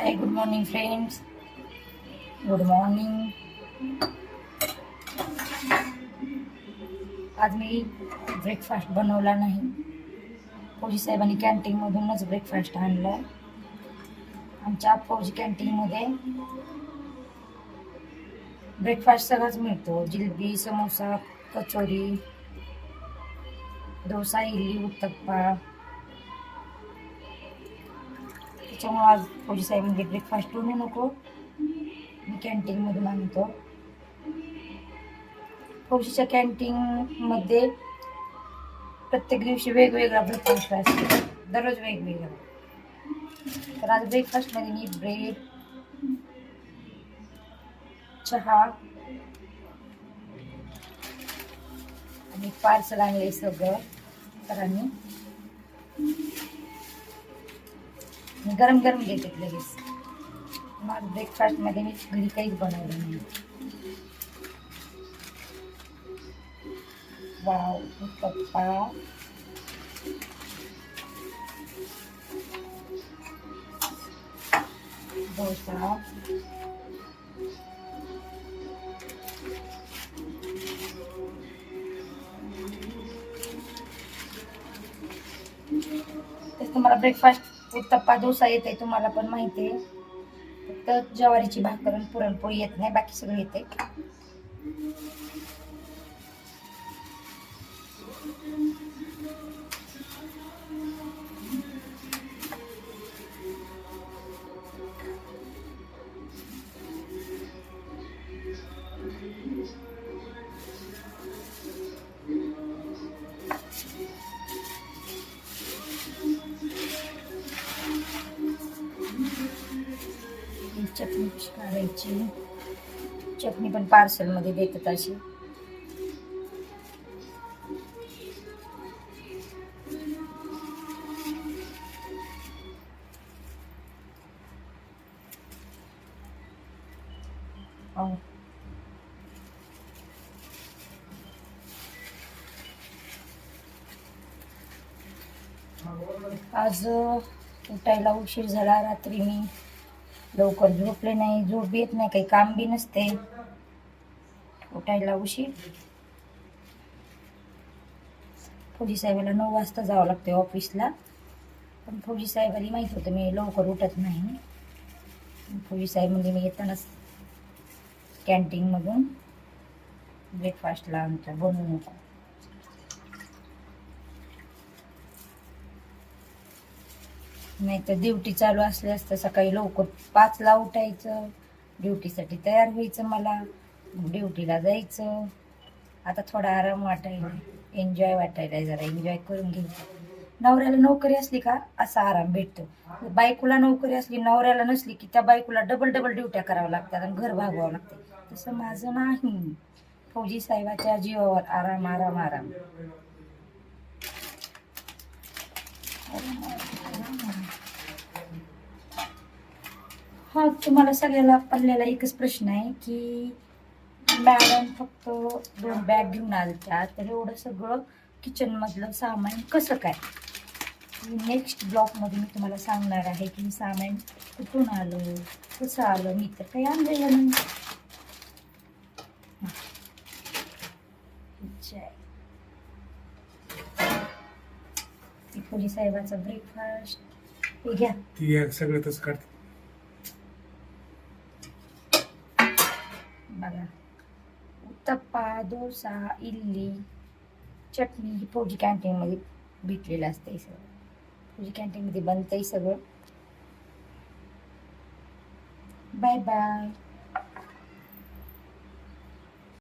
Hi good morning friends good morning आज मी breakfast बनवला नाही. फौजी साहेबांनी कॅन्टीनमधूनच ब्रेकफास्ट आणला. आमच्या फौजी कॅन्टीनमध्ये ब्रेकफास्ट सगळंच मिळतो. जिलबी समोसा कचोरी डोसा इडली उत्तप्पा त्याच्यामुळं आज फौजी साहेब म्हणजे ब्रेकफास्ट बनवू नको. मी कॅन्टीनमधून आणतो. फौजीच्या कॅन्टीनमध्ये प्रत्येक दिवशी वेगवेगळा ब्रेकफास्ट असतो. दररोज वेगवेगळा. तर आज ब्रेकफास्टमध्ये मी ब्रेड चहा आणि पार्सल आणले सगळं. तर आम्ही मी गरम गरम घेते लगेच. माझं ब्रेकफास्टमध्ये मी घरी काहीच बनवलं नाही. वाव डोसा. तेच तुम्हाला ब्रेकफास्ट उत्तप्पा डोसा येत आहे तुम्हाला पण माहिती आहे. फक्त ज्वारीची भाकर पुरणपोळी येत नाही बाकी सगळं येते चटणी कशी काढायची चटणी पण पार्सलमध्ये देतात अशी हो. आज उठायला उशीर झाला रात्री मी लवकर झोपले नाही झोप येत नाही काही काम बी नसते. उठायला उशीर. फौजी साहेबाला नऊ वाजता जावं लागते ऑफिसला. पण फौजी साहेबाला माहीत होतं मी लवकर उठत नाही. फौजी साहेब म्हणजे मी येतानाच कॅन्टीनमधून ब्रेकफास्टला आमचा बनवू नको नाही तर ड्युटी चालू असले असतं सकाळी लवकर पाचला उठायचं ड्युटीसाठी तयार व्हायचं मला ड्युटीला जायचं. आता थोडा आराम वाटायला एन्जॉय वाटायला जरा एन्जॉय करून घ्यायचं. नवऱ्याला नोकरी असली का असा आराम भेटतो. बायकोला नोकरी असली नवऱ्याला नसली की त्या बायकोला डबल डबल ड्युट्या कराव्या लागतात आणि घर भागवावं लागते. तसं माझं नाही. फौजी साहेबाच्या जीवावर आराम आराम आराम हा तुम्हाला सगळ्याला पडलेला एकच प्रश्न आहे की मॅडम फक्त दोन बॅग घेऊन आलत्या तर एवढं सगळं किचनमधलं सामान कसं काय? नेक्स्ट ब्लॉगमध्ये मी तुम्हाला सांगणार आहे की मी सामान कुठून आलं कसं आलं मी तर काही आणलेलं नाही. जय. साहेबाचा ब्रेकफास्ट हे घ्या. सगळं तसं काढते. बघा उत्तप्पा डोसा इडली चटणी ही फौजी कॅन्टीनमध्ये भेटलेलं असतं हे सगळं फौजी कॅन्टीनमध्ये बनतंय सगळं बाय बाय